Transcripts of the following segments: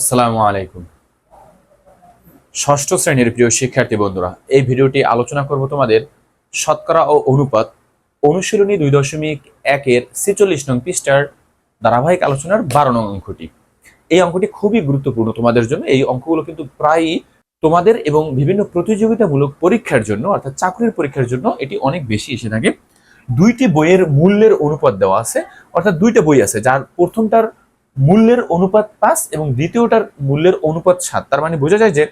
আসসালামু আলাইকুম। ষষ্ঠ শ্রেণির প্রিয় শিক্ষার্থী বন্ধুরা, এই ভিডিওটি আলোচনা করব তোমাদের শতকরা ও অনুপাত অনুশীলনী দুই দশমিক একের ছেচল্লিশ নং পৃষ্ঠার ধারাবাহিক আলোচনার বারো নং অঙ্কটি। এই অঙ্কটি খুবই গুরুত্বপূর্ণ তোমাদের জন্য। এই অঙ্কগুলো কিন্তু প্রায়ই তোমাদের এবং বিভিন্ন প্রতিযোগিতামূলক পরীক্ষার জন্য, অর্থাৎ চাকরির পরীক্ষার জন্য এটি অনেক বেশি এসে থাকে। দুইটি বইয়ের মূল্যের অনুপাত দেওয়া আছে, অর্থাৎ দুইটা বই আছে, যার প্রথমটার মূল্যের অনুপাত পাঁচ এবং দ্বিতীয়টার মূল্যের অনুপাত সাত। তার মানে বোঝা যায় যে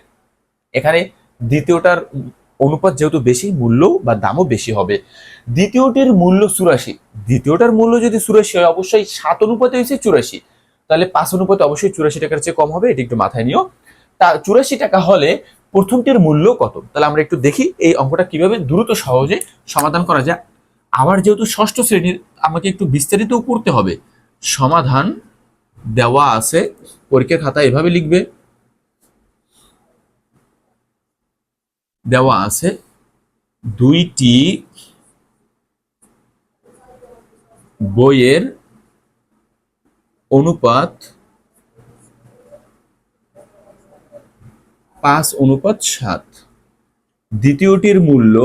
এখানে দ্বিতীয়টার অনুপাত যেহেতু বেশি মূল্য বা দামও বেশি হবে। দ্বিতীয়টির মূল্য চুরাশি। দ্বিতীয়টার মূল্য যদি চুরাশি হয়, অবশ্যই সাত অনুপাতে হয়েছে চুরাশি। তাহলে পাঁচ অনুপাতে অবশ্যই চুরাশি টাকার চেয়ে কম হবে, এটি একটু মাথায় নিও। তা চুরাশি টাকা হলে প্রথমটির মূল্য কত? তাহলে আমরা একটু দেখি এই অঙ্কটা কীভাবে দ্রুত সহজে সমাধান করা যায়। আবার যেহেতু ষষ্ঠ শ্রেণির, আমাকে একটু বিস্তারিতও করতে হবে। সমাধান দেওয়া আছে, পরীক্ষার খাতা এভাবে লিখবে। দেওয়া আছে দুইটি বইয়ের অনুপাত, পাঁচ অনুপাত সাত। দ্বিতীয়টির মূল্য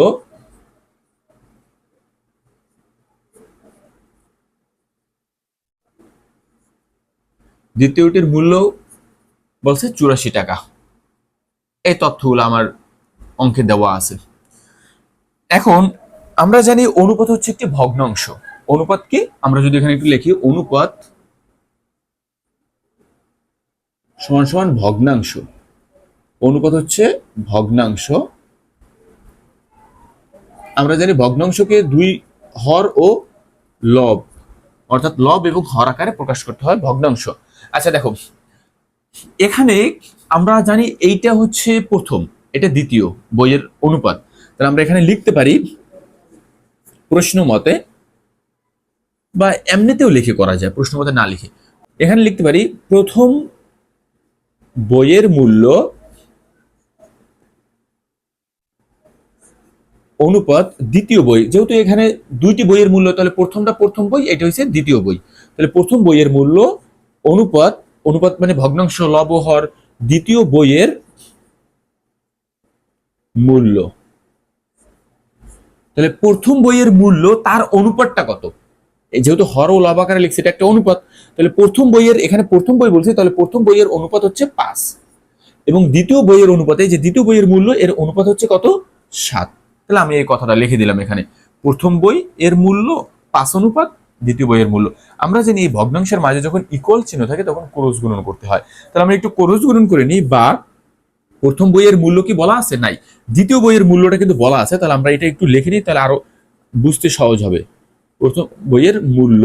দ্বিতীয়টির মূল্য বলছে চুরাশি টাকা। এই তথ্যগুলো আমার অঙ্কে দেওয়া আছে। এখন আমরা জানি অনুপাত হচ্ছে একটি ভগ্নাংশ। অনুপাত কি? আমরা যদি এখানে একটু লিখি, অনুপাত সমান সমান ভগ্নাংশ। অনুপাত হচ্ছে ভগ্নাংশ। আমরা জানি ভগ্নাংশকে দুই হর ও লব, অর্থাৎ লব এবং হর আকারে প্রকাশ করতে হয় ভগ্নাংশ। আচ্ছা দেখো। এখানে আমরা জানি এইটা হচ্ছে প্রথম, এটা দ্বিতীয় বইয়ের অনুপাত। তাহলে আমরা এখানে লিখতে পারি, প্রশ্ন মতে বা এমনিতেও লিখে করা যায়, প্রশ্ন মতে না লিখে। এখানে লিখতে পারি, প্রথম বইয়ের মূল্য অনুপাত দ্বিতীয় বই। যেহেতু এখানে দুইটি বইয়ের মূল্য, তাহলে প্রথমটা প্রথম বই, এটা হচ্ছে দ্বিতীয় বই। তাহলে প্রথম বইয়ের মূল্য অনুপাত অনুপাত মানে ভগ্নাংশ লব হর দ্বিতীয় বইয়ের মূল্য। তাহলে প্রথম বইয়ের মূল্য তার অনুপাতটা কত? যেহেতু হর ও লব আকারে লিখছে, এটা একটা অনুপাত। তাহলে প্রথম বইয়ের, এখানে প্রথম বই বলছে, তাহলে প্রথম বইয়ের অনুপাত হচ্ছে পাঁচ। এবং দ্বিতীয় বইয়ের অনুপাতে যে দ্বিতীয় বইয়ের মূল্য, এর অনুপাত হচ্ছে কত? সাত। তাহলে আমি এই কথাটা লিখে দিলাম এখানে। প্রথম বই এর মূল্য পাঁচ অনুপাত দ্বিতীয় বইয়ের মূল্য। আমরা জানি এই ভগ্নাংশের মাঝে যখন ইকুয়াল চিহ্ন থাকে তখন ক্রোশ গুণন করতে হয়। তাহলে আমরা একটু ক্রোশ গুণন করে নিই, বা প্রথম বইয়ের মূল্য কি বলা আছে? নাই। দ্বিতীয় বইয়ের মূল্যটা কিন্তু বলা আছে, তাহলে আমরা এটা একটু লিখে নিই, তাহলে আরও বুঝতে সহজ হবে। প্রথম বইয়ের মূল্য,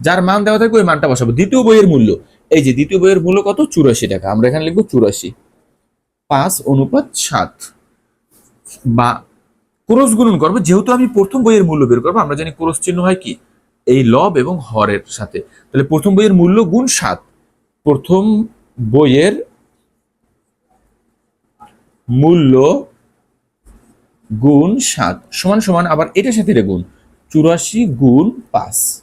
যার মান দেওয়া থাকবে ওই মানটা বসাবো। দ্বিতীয় বইয়ের মূল্য, এই যে দ্বিতীয় বইয়ের মূল্য কত? চুরাশি টাকা। আমরা এখানে লিখব চুরাশি। পাঁচ অনুপাত সাত। বা ক্রস গুণন করব, যেহেতু আমি প্রথম বইয়ের মূল্য বের করব, আমরা জানি ক্রস চিহ্ন হয় কি? এই লব এবং হরের সাথে। তাহলে প্রথম বইয়ের মূল্য গুণ সাত। প্রথম বইয়ের মূল্য গুণ সাত। সমান সমান, আবার এটার সাথে এটা গুণ। চুরাশি গুণ পাঁচ।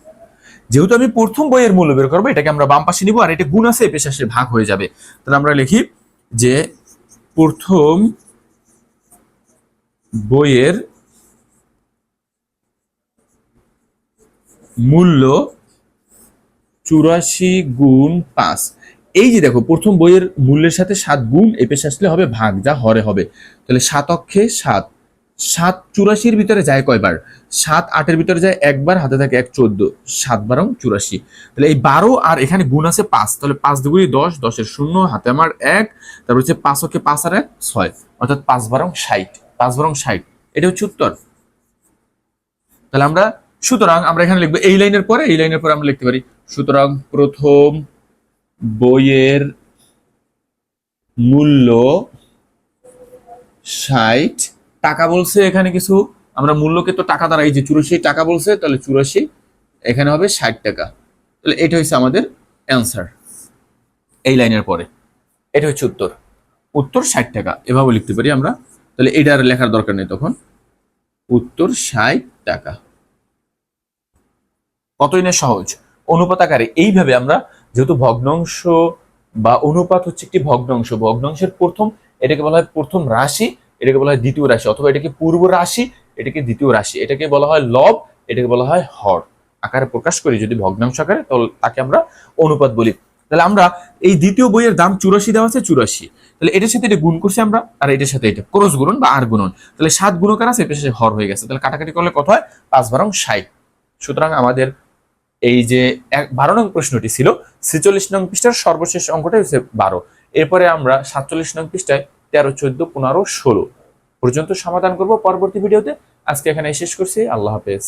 যেহেতু আমি প্রথম বইয়ের মূল্য বের করব, এটাকে আমরা বাম পাশে নিব, আর এটা গুণ আছে, এ পেশে ভাগ হয়ে যাবে। তাহলে আমরা লিখি যে প্রথম বইয়ের মূল্য চুরাশি গুণ পাঁচ। এই যে দেখো, প্রথম বইয়ের মূল্যের সাথে সাত গুণ এ পেশে আসলে হবে ভাগ, যা হরে হবে। তাহলে সাত অক্ষে সাত। সাত চুরাশির ভিতরে যায় কয়বার? সাত আটের ভিতরে যায় একবার, হাতে থাকে এক চোদ্দ। সাত বারং চুরাশি। তাহলে এই বারো আর এখানে গুণ আছে পাঁচ। তাহলে পাঁচ দুগুলি দশ, দশের শূন্য, হাতে আমার এক, তারপর হচ্ছে পাঁচ অক্ষে পাঁচ আর এক, ছয়। অর্থাৎ পাঁচ বারং ষাট। পাঁচ বরং ষাট। এটা হচ্ছে উত্তর। তাহলে আমরা সুতরাং আমরা এখানে লিখব এই লাইনের পরে, এই লাইনের পরে আমরা লিখতে পারি। সুতরাং প্রথম বইয়ের মূল্য ষাট। টাকা বলছে এখানে কিছু। আমরা মূল্যকে তো টাকা দ্বারা, এই যে চুরাশি টাকা বলছে, তাহলে চুরাশি এখানে হবে ষাট টাকা। তাহলে এটা হচ্ছে আমাদের অ্যান্সার এই লাইনের পরে। এটা হচ্ছে উত্তর। উত্তর ষাট টাকা। এভাবে লিখতে পারি আমরা। তাহলে এটা আর লেখার দরকার নেই তখন। উত্তর ষাট টাকা। কতই না সহজ। অনুপাত আকারে এইভাবে আমরা যেহেতু ভগ্নাংশ বা অনুপাত হচ্ছে একটি ভগ্নাংশ, ভগ্নাংশের প্রথম এটাকে বলা হয় প্রথম রাশি, এটাকে বলা হয় দ্বিতীয় রাশি অথবা এটাকে পূর্ব রাশি, এটাকে দ্বিতীয় রাশি, এটাকে বলা হয় লব, এটাকে বলা হয় হর। আকারে প্রকাশ করি যদি ভগ্নাংশ আকারে, তাহলে তাকে আমরা অনুপাত বলি। তাহলে আমরা এই দ্বিতীয় বইয়ের দাম চুরাশি দেওয়া আছে চুরাশি। তাহলে এটার সাথে এটা গুণ করছি আমরা, আর এটার সাথে এটা। ক্রস গুণন বা আর গুণন। তাহলে সাত গুণকার আছে এটার সাথে হর হয়ে গেছে। তাহলে কাটাকাটি করলে কত হয়? পাঁচ বারং ষাট। সুতরাং আমাদের এই যে বারো নং প্রশ্নটি ছিল, ছেচল্লিশ নং পৃষ্ঠার সর্বশেষ অঙ্কটাই হচ্ছে বারো। এরপরে আমরা সাতচল্লিশ নং পৃষ্ঠায় তেরো, চোদ্দ, পনেরো, ষোলো পর্যন্ত সমাধান করব পরবর্তী ভিডিওতে। আজকে এখানে শেষ করছি। আল্লাহ হাফেজ।